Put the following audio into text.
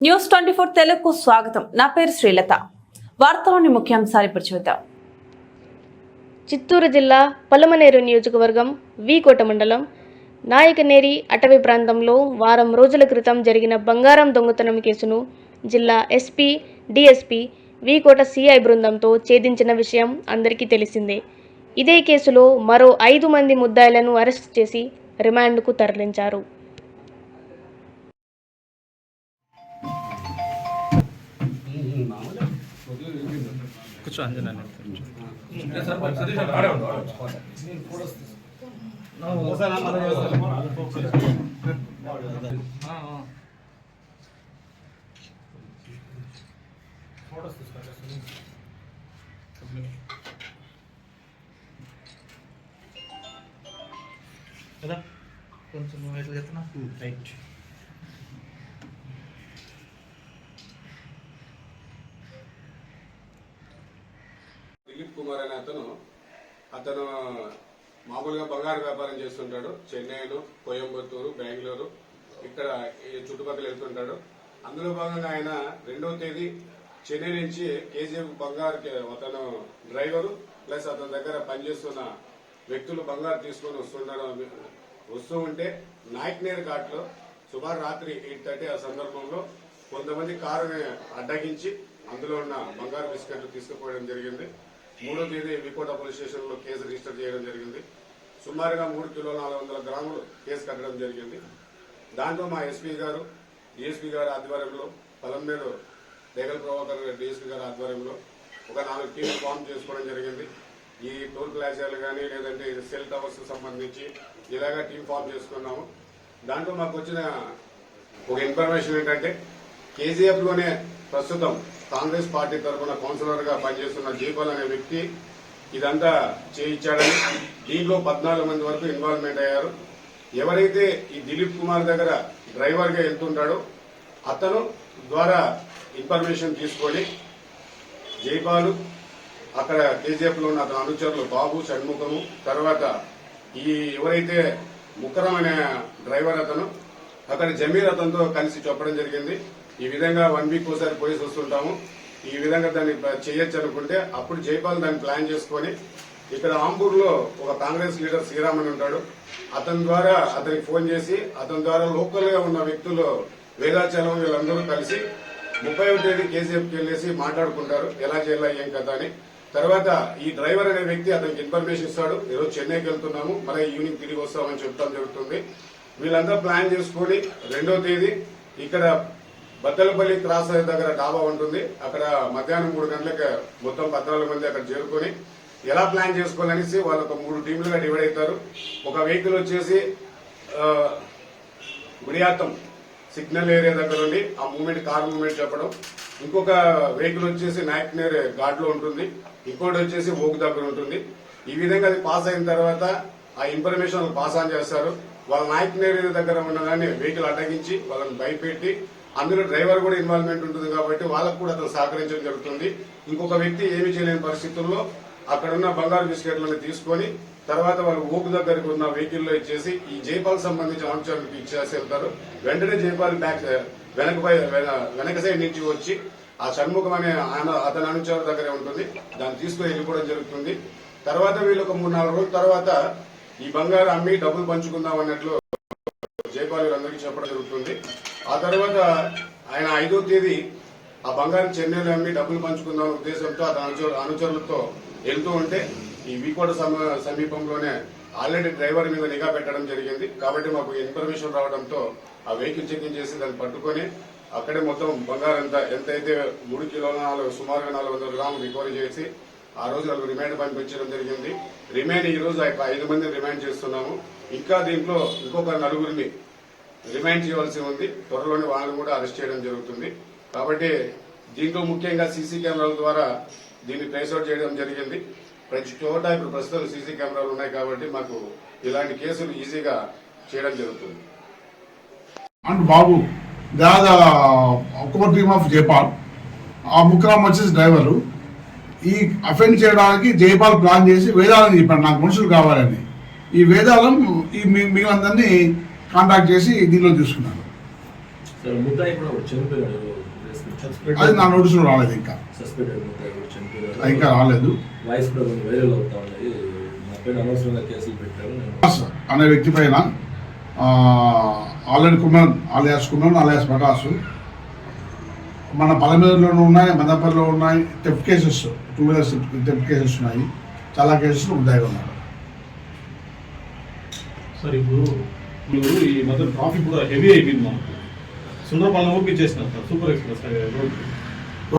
News twenty four తెలుగుకు స్వాగతం. నా పేరు శ్రీలత. వార్తలోని ముఖ్యాంశాలు ఇప్పుడు చూద్దాం. చిత్తూరు జిల్లా పలమనేరు నియోజకవర్గం వీకోట మండలం నాయకనేరి అటవీ ప్రాంతంలో వారం రోజుల క్రితం జరిగిన బంగారం దొంగతనం కేసును జిల్లా ఎస్పీ డిఎస్పీ వీకోట సిఐ బృందంతో ఛేదించిన విషయం అందరికీ తెలిసిందే. ఇదే కేసులో మరో ఐదు మంది ముద్దాయిలను అరెస్ట్ చేసి రిమాండ్కు తరలించారు. కూర్చో అంజనా కదా? కొంచెం నువ్వు ఎట్లా చెప్తున్నా? రైట్. దిలీప్ కుమార్ అనే అతను అతను మామూలుగా బంగారు వ్యాపారం చేస్తుంటాడు. చెన్నైలో కోయంబత్తూరు బెంగళూరు ఇక్కడ చుట్టుపక్కల వెళ్తుంటాడు. అందులో భాగంగా ఆయన రెండవ తేదీ చెన్నై నుంచి కేజీఎఫ్ బంగారు అతను డ్రైవరు ప్లస్ అతని దగ్గర పనిచేస్తున్న వ్యక్తులు బంగారు తీసుకొని వస్తుండడం వస్తూ ఉంటే నాయక్నేర్ ఘాట్లో సుమారు రాత్రి ఎయిట్ థర్టీ ఆ సందర్భంలో కొంతమంది కారుని అడ్డగించి అందులో ఉన్న బంగారు బిస్కెట్లు తీసుకుపోవడం జరిగింది. మూడో తేదీ వికోట పోలీస్ స్టేషన్లో కేసు రిజిస్టర్ చేయడం జరిగింది. సుమారుగా మూడు కిలో నాలుగు వందల గ్రాములు కేసు కట్టడం జరిగింది. దాంట్లో మా ఎస్పీ గారు డిఎస్పీ గారి ఆధ్వర్యంలో పలంబేడు రేగల్ ప్రభాకర్ డిఎస్పీ గారి ఆధ్వర్యంలో ఒక నాలుగు టీంలు ఫామ్ చేసుకోవడం జరిగింది. ఈ టోల్ ప్లాజాలు కానీ లేదంటే సెల్ టవర్స్ సంబంధించి ఇలాగా టీం ఫామ్ చేసుకున్నాము. దాంట్లో మాకు వచ్చిన ఒక ఇన్ఫర్మేషన్ ఏంటంటే కేజీఎఫ్లోనే ప్రస్తుతం కాంగ్రెస్ పార్టీ తరఫున కౌన్సిలర్గా పనిచేస్తున్న జైపాల్ అనే వ్యక్తి ఇదంతా చేయించాడని దీంట్లో పద్నాలుగు మంది వరకు ఇన్వాల్వ్మెంట్ అయ్యారు. ఎవరైతే ఈ దిలీప్ కుమార్ దగ్గర డ్రైవర్గా వెళ్తుంటాడో అతను ద్వారా ఇన్ఫర్మేషన్ తీసుకొని జైపాలు అక్కడ కేజీఎఫ్లో ఉన్న అతని అనుచరులు బాబు షణ్ముఖము తర్వాత ఈ ఎవరైతే ముక్కరం అనే డ్రైవర్ అతను అక్కడ జమీర్ అతనితో కలిసి చెప్పడం జరిగింది. ఈ విధంగా వన్ వీక్ ఒకసారి పోయేసి వస్తుంటాము. ఈ విధంగా దాన్ని చేయొచ్చు అనుకుంటే అప్పుడు జైపాల్ దాన్ని ప్లాన్ చేసుకొని ఇక్కడ ఆంబూర్లో ఒక కాంగ్రెస్ లీడర్ శ్రీరామ్ అని ఉంటాడు. అతని ద్వారా అతనికి ఫోన్ చేసి అతని ద్వారా లోకల్గా ఉన్న వ్యక్తులు వేదాచలం వీళ్ళందరూ కలిసి ముప్పై తేదీ కేసీఎఫ్కి వెళ్ళేసి మాట్లాడుకుంటారు. ఎలా చేయాలా ఏం కదా అని. తర్వాత ఈ డ్రైవర్ అనే వ్యక్తి అతనికి ఇన్ఫర్మేషన్ ఇస్తాడు. ఈరోజు చెన్నైకి వెళ్తున్నాము. మళ్ళీ ఈవినింగ్ తిరిగి వస్తామని చెప్తాం జరుగుతుంది. వీళ్ళందరూ ప్లాన్ చేసుకుని రెండో తేదీ ఇక్కడ బద్దలపల్లి క్రాస్ దగ్గర డాబా ఉంటుంది. అక్కడ మధ్యాహ్నం మూడు గంటలకు మొత్తం పద్నాలుగు మంది అక్కడ చేరుకొని ఎలా ప్లాన్ చేసుకోవాలనేసి వాళ్ళు ఒక మూడు టీంలుగా డివైడ్ అవుతారు. ఒక వెహికల్ వచ్చేసి గుడియాత్తం సిగ్నల్ ఏరియా దగ్గర ఉండి ఆ మూమెంట్ కార్ మూమెంట్ చెప్పడం. ఇంకొక వెహికల్ వచ్చేసి నాయక్నేర్ ఘాట్లో ఉంటుంది. ఇంకోటి వచ్చేసి ఓకు దగ్గర ఉంటుంది. ఈ విధంగా అది పాస్ అయిన తర్వాత ఆ ఇన్ఫర్మేషన్ పాస్ ఆన్ చేస్తారు. వాళ్ళ నాయక్ దగ్గర ఉన్నదాన్ని వెహికల్ అడ్డగించి వాళ్ళని భయపెట్టి అందులో డ్రైవర్ కూడా ఇన్వాల్వ్మెంట్ ఉంటుంది కాబట్టి వాళ్ళకు కూడా అతను సహకరించడం జరుగుతుంది. ఇంకొక వ్యక్తి ఏమీ చేయలేని పరిస్థితుల్లో అక్కడ ఉన్న బంగారు బిస్కెట్లను తీసుకొని తర్వాత వాళ్ళు ఊపు దగ్గరికి ఉన్న వెహికల్లో ఇచ్చేసి ఈ జైపాల్ సంబంధించిన అంశాలకు ఇచ్చేసి వెళ్తారు. వెంటనే జైపాల్ బ్యాక్ వెనక వెన- వెనక సైడ్ నుంచి వచ్చి ఆ షణ్ముఖం అనే ఆయన అతని అనుచరు దగ్గరే ఉంటుంది. దాన్ని తీసుకుని వెళ్ళిపోవడం జరుగుతుంది. తర్వాత వీళ్ళు ఒక మూడు నాలుగు రోజుల తర్వాత ఈ బంగారం అమ్మి డబ్బులు పంచుకుందాం అన్నట్లు జైపాల్ అందరికీ చెప్పడం జరుగుతుంది. ఆ తర్వాత ఆయన ఐదో తేదీ ఆ బంగారం చెన్నైలో అమ్మి డబ్బులు పంచుకుందాం ఉద్దేశంతో అతను అనుచరులతో వెళ్తూ ఉంటే ఈ వీకోట సమ- సమీపంలోనే ఆల్రెడీ డ్రైవర్ మీద నిఘా పెట్టడం జరిగింది. కాబట్టి మాకు ఇన్ఫర్మేషన్ రావడంతో ఆ వెహికల్ చెకింగ్ చేసి దాన్ని పట్టుకొని అక్కడే మొత్తం బంగారం ఎంత ఎంతైతే మూడు కిలోల నాలుగు సుమారుగా నాలుగు వందల గ్రాములు రికవరీ చేసి ఆ రోజు వాళ్ళకు రిమాండ్ పంపించడం జరిగింది. రిమాండ్ ఈ రోజు ఐదు మందిని రిమాండ్ చేస్తున్నాము. ఇంకా దీంట్లో ఇంకొక నలుగురిని రిమైండ్ చేయవలసి ఉంది. త్వరలోనే వాళ్ళని కూడా అరెస్ట్ చేయడం జరుగుతుంది. కాబట్టి దీంట్లో ముఖ్యంగా సీసీ కెమెరాల ద్వారా దీన్ని ట్రేస్అవుట్ చేయడం జరిగింది. ప్రతి చోట ఇప్పుడు ప్రస్తుతం సీసీ కెమెరాలు ఉన్నాయి కాబట్టి మాకు ఇలాంటి కేసులు ఈజీగా చేయడం జరుగుతుంది. అండ్ బాబు దాదా ఒక్కొక్క టీమ్ ఆఫ్ జైపాల్. ఆ ముక్రామ్ వచ్చేసి డ్రైవరు. ఈ అఫెండ్ చేయడానికి జైపాల్ ప్లాన్ చేసి వేదాలని చెప్పాడు. నాకు మనుషులు కావాలని. ఈ వేదాలం ఈ మి- మిగిలినందరినీ కాంటాక్ట్ చేసి దీనిలో తీసుకున్నాను అది నా నోటీసులో రాలేదు ఇంకా. ఇంకా రాలేదు. అనే వ్యక్తి పైన already Kumar alias Kumar alias Prakash మన పలమేరులోనూ ఉన్నాయి మదపల్లిలో ఉన్నాయి theft cases two wheelers theft cases ఉన్నాయి. చాలా కేసెస్ ఉంటాయి ఉన్నారు. సార్ ఇప్పుడు ఇప్పుడు ఈ మధ్య ట్రాఫిక్ కూడా హెవీ అయిపోయింది మనకు. సుందరపాలెం ఊరికి చేసినారు సార్ సూపర్ ఎక్స్ప్రెస్ రోడ్